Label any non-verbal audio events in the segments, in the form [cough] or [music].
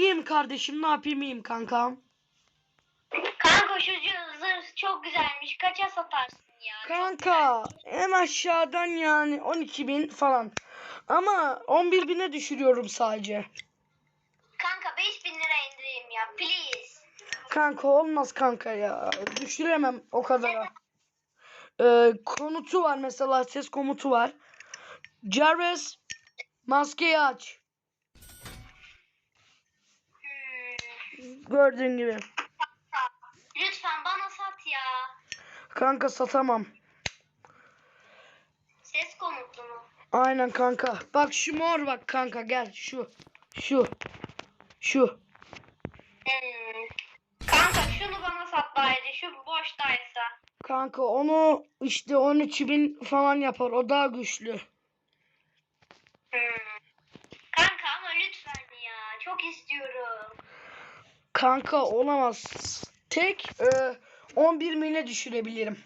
İyiyim kardeşim ne yapayım iyiyim kankam. Kanka şu zırh çok güzelmiş. Kaça satarsın ya? Kanka en aşağıdan yani 12 bin falan. Ama 11 bine düşürüyorum sadece. Kanka 5000 lira indireyim ya. Please. Kanka olmaz kanka ya. Düşüremem o kadara. Ee, komutu var mesela ses komutu var. Jarvis maskeyi aç. Hmm. Gördüğün gibi. Lütfen bana sat ya. Kanka satamam. Ses komutlu mu? Aynen kanka. Bak şu mor bak kanka gel şu. Şu. Şu. Hmm. Kanka şunu bana sat bari. Şu boştaysa. Kanka onu işte 13 bin falan yapar. O daha güçlü. Hmm. Kanka ama lütfen ya. Çok istiyorum. Kanka olamaz. Tek e, 11 bine düşürebilirim.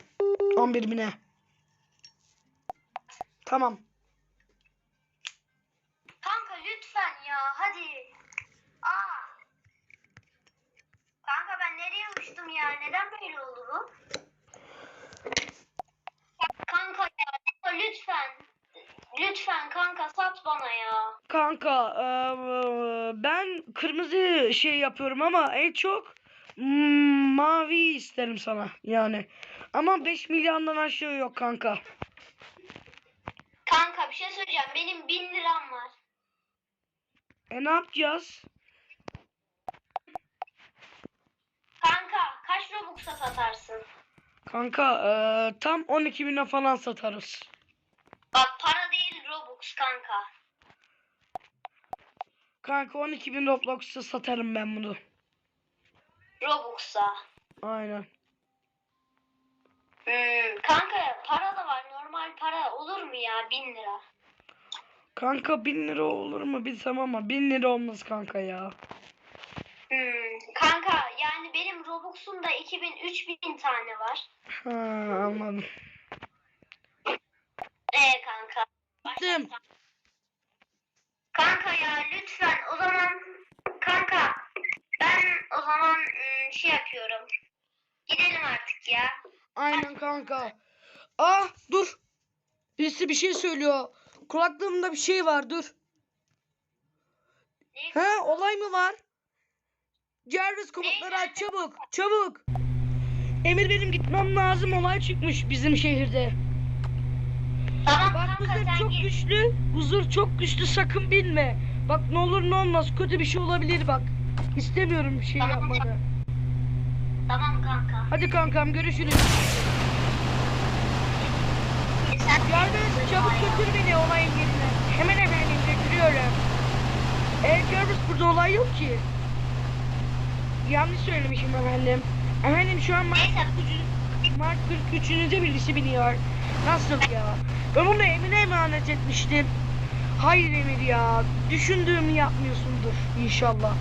11 bine. Tamam. Kanka lütfen ya. Hadi. Aa. Kanka ben nereye uçtum ya? Neden böyle oldu bu? Kanka ya lütfen. Lütfen kanka sat bana ya. Kanka e, ben kırmızı şey yapıyorum ama en çok mavi isterim sana yani. Ama 5 milyondan aşağı yok kanka. Kanka bir şey söyleyeceğim. Benim bin liram var. E ne yapacağız? Kanka kaç Robux'a satarsın? Kanka e, tam 12 bine falan satarız. Bak para değil Robux kanka. Kanka 12 bin Roblox'a satarım ben bunu. Robux'a. Aynen. Hmm, kanka para da var. Normal para olur mu ya? Bin lira. Kanka 1000 lira olur mu bilsem ama 1000 lira olmaz kanka ya. Hmm, kanka yani benim Robux'umda 2000 3000 tane var. Ha anladım. Ee kanka. Gittim. Kanka ya lütfen o zaman kanka ben o zaman hmm, şey yapıyorum. Gidelim artık ya. Aynen kanka. Ah dur. Birisi bir şey söylüyor. Kulaklığımda bir şey var dur. Ne? He olay mı var? Jarvis komutları aç çabuk. Çabuk. Emir benim gitmem lazım. Olay çıkmış bizim şehirde. Tamam Bak kanka sen çok git. güçlü. Bu zırh çok güçlü sakın binme. Bak ne olur ne olmaz kötü bir şey olabilir bak. İstemiyorum bir şey Tamam. yapmanı. Tamam kanka. Hadi kankam görüşürüz. E, sen çabuk götür beni olayın yerine. Hemen efendim götürüyorum. E Jarvis burada olay yok ki. Yanlış söylemişim efendim. Efendim şu an Mark, Neyse. 43 Mark 43'ünüze birisi biniyor. Nasıl ya? Ben bunu Emir'e emanet etmiştim. Hayır Emir ya. Düşündüğümü yapmıyorsundur inşallah.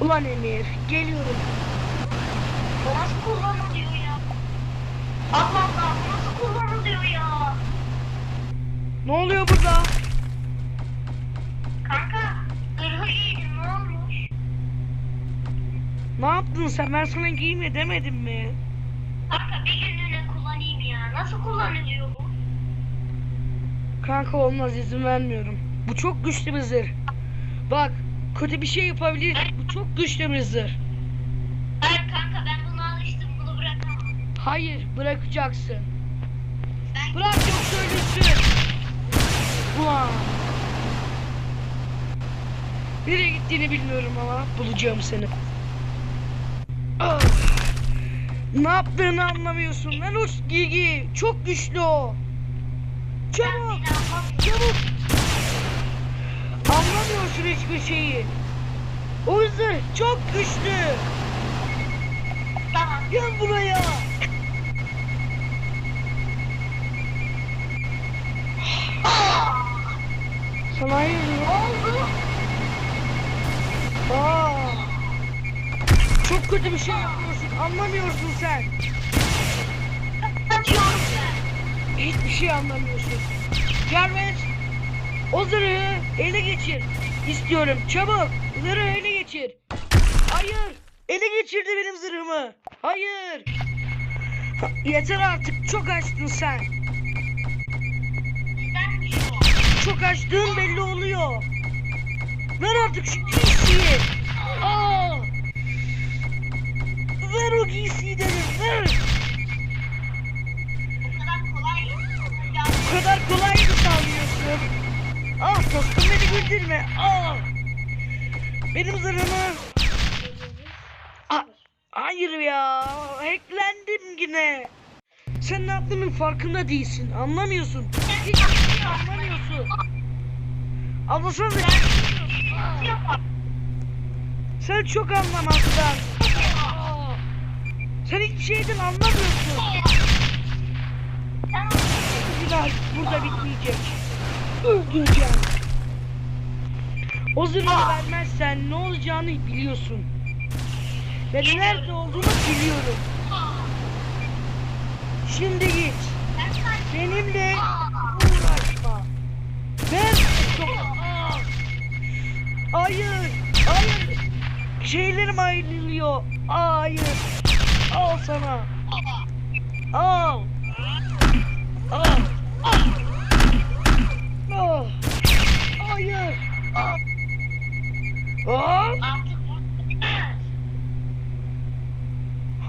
Ulan Emir geliyorum. Nasıl kullanılıyor ya? Allah Allah nasıl kullanılıyor ya? Ne oluyor burada? Kanka zırhı giydin ne olmuş? Ne yaptın sen? Ben sana giyme demedim mi? Kanka bir günlüğüne kullanayım ya. Nasıl kullanılıyor bu? Kanka olmaz izin vermiyorum. Bu çok güçlü bir zırh. Bak kötü bir şey yapabilir. Bu çok güçlü bir zırh. Hayır kanka ben buna alıştım bunu bırakamam. Hayır bırakacaksın. Ben Bırak yoksa ölürsün. Ulan. Nereye gittiğini bilmiyorum ama bulacağım seni. Ah. Ne yaptığını anlamıyorsun. Lan o Gigi. Çok güçlü o. Çabuk. Çabuk. Anlamıyorsun hiçbir şeyi. O zırh çok güçlü. tamam. Gel buraya. Sana hayır Ne oldu? Aa. Çok kötü bir şey yapıyorsun. Anlamıyorsun sen. Kaçıyorum. Hiçbir şey anlamıyorsun. Jarvis. O zırhı ele geçir. İstiyorum. Çabuk. Zırhı ele geçir. Hayır. Ele geçirdi benim zırhımı. Hayır. Ha, Yeter artık. Çok açtın sen. Çok açtığın belli oluyor. Ver artık şu giysiyi. Aa! Ver o giysiyi dedim. Güldürme. Ah. Benim zırhımı. Ah, hayır ya. Hacklendim yine. Sen ne yaptığının farkında değilsin. Anlamıyorsun. Hiçbir şey anlamıyorsun. Anlasana. Sen çok anlamazsın. Sen hiçbir şeyden anlamıyorsun. Biraz burada bitmeyecek. Öldüreceğim. O zırhı vermezsen ne olacağını biliyorsun. Ve nerede olduğunu biliyorum. Şimdi git. Benimle uğraşma. Ben çok... Hayır. Hayır. Şeylerim ayrılıyor. Hayır. Al sana. Al.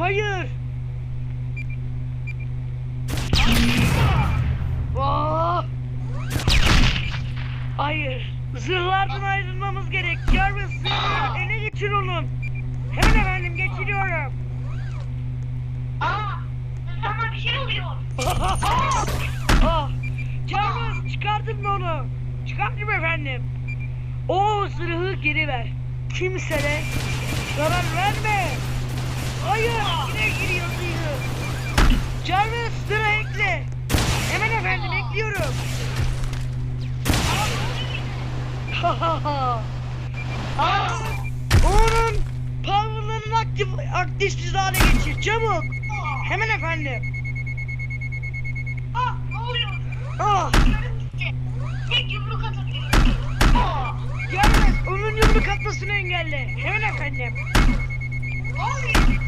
Hayır. Aa! Hayır. Zırhlardan ayrılmamız gerek. Jarvis zırhı ele geçir onun. Hemen efendim geçiriyorum. Aa, sana bir şey oluyor. [laughs] ah! Jarvis çıkardın mı onu? Çıkardım efendim. O zırhı geri ver. Kimsene zarar verme. Hayır yine giriyor zırhı. Jarvis zırhı ekle. Hemen efendim ekliyorum. [laughs] Onun power'larını aktif, aktifsiz hale geçir. Çabuk. Hemen efendim. Aa, ne oluyor? Ah. Tek yumruk. Aa, Jarvis onun yumruk atmasını engelle. Hemen efendim. ne oluyor?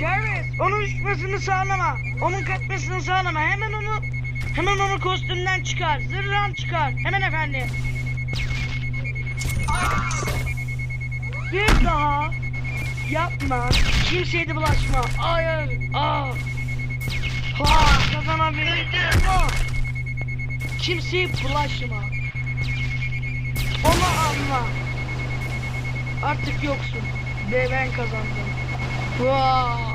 Jarvis onun uçmasını sağlama. Onun kaçmasını sağlama. Hemen onu hemen onu kostümden çıkar. Zırhdan çıkar. Hemen efendim. Bir daha yapma. Kimseye de bulaşma. Hayır. Ah. Ha, kazanabilirim. Ah. Kimseye bulaşma. Onu anla. Artık yoksun. Ve ben kazandım. Wow.